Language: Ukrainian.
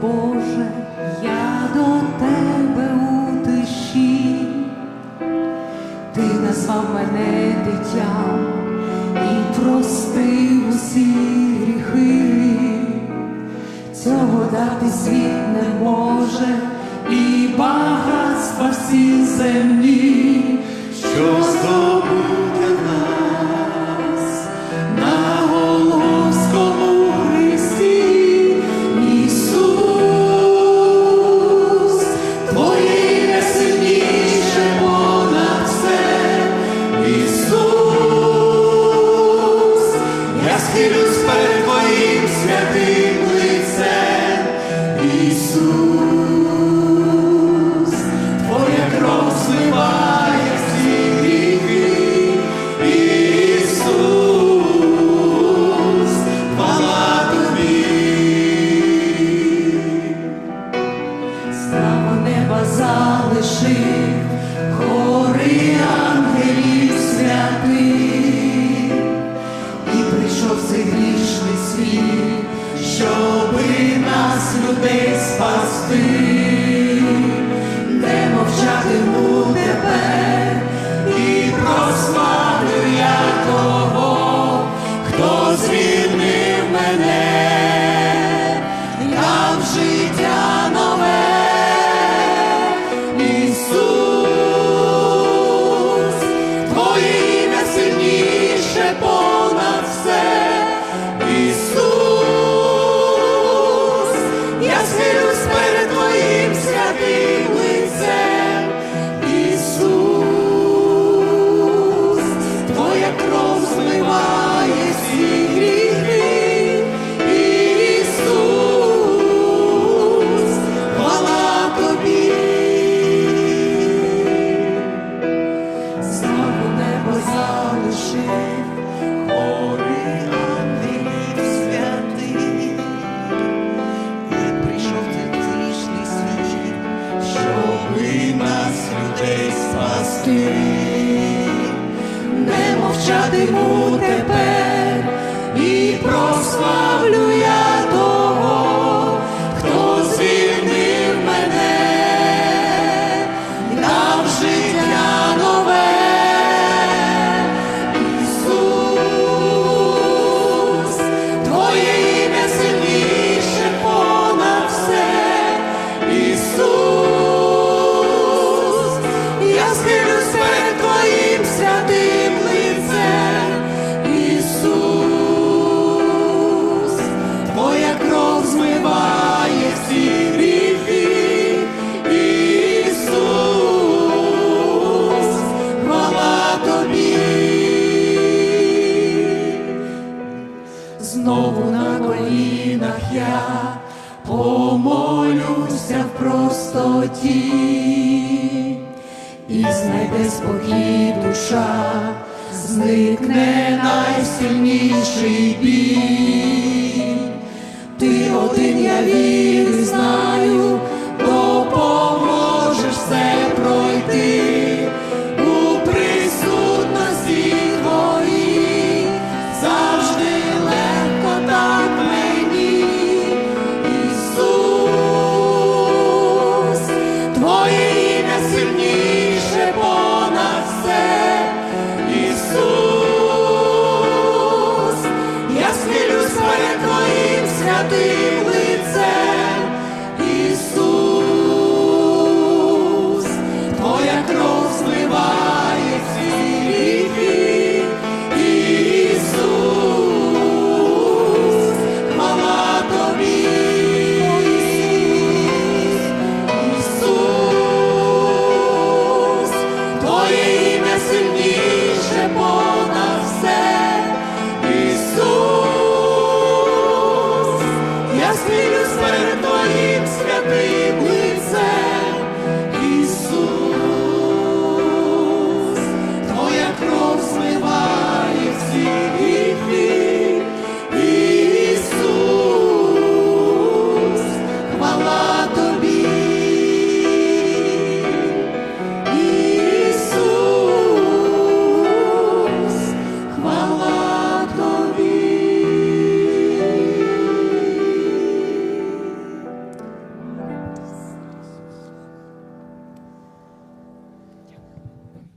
Боже, я до тебе у тиші, ти назвав мене дитям і простив усі гріхи, цього дати світ не може, і багатства всі земні, що здобуде Ісус, спасти, не мовчатиму тепер, і прославлю я того, хто звільнив мене, людей спасти, не мовчатиму тепер помолюся в простоті, і знайде спокій душа, зникне найсильніший біль. Ти один я вірю, I'll be. Силю серед твоїм святим.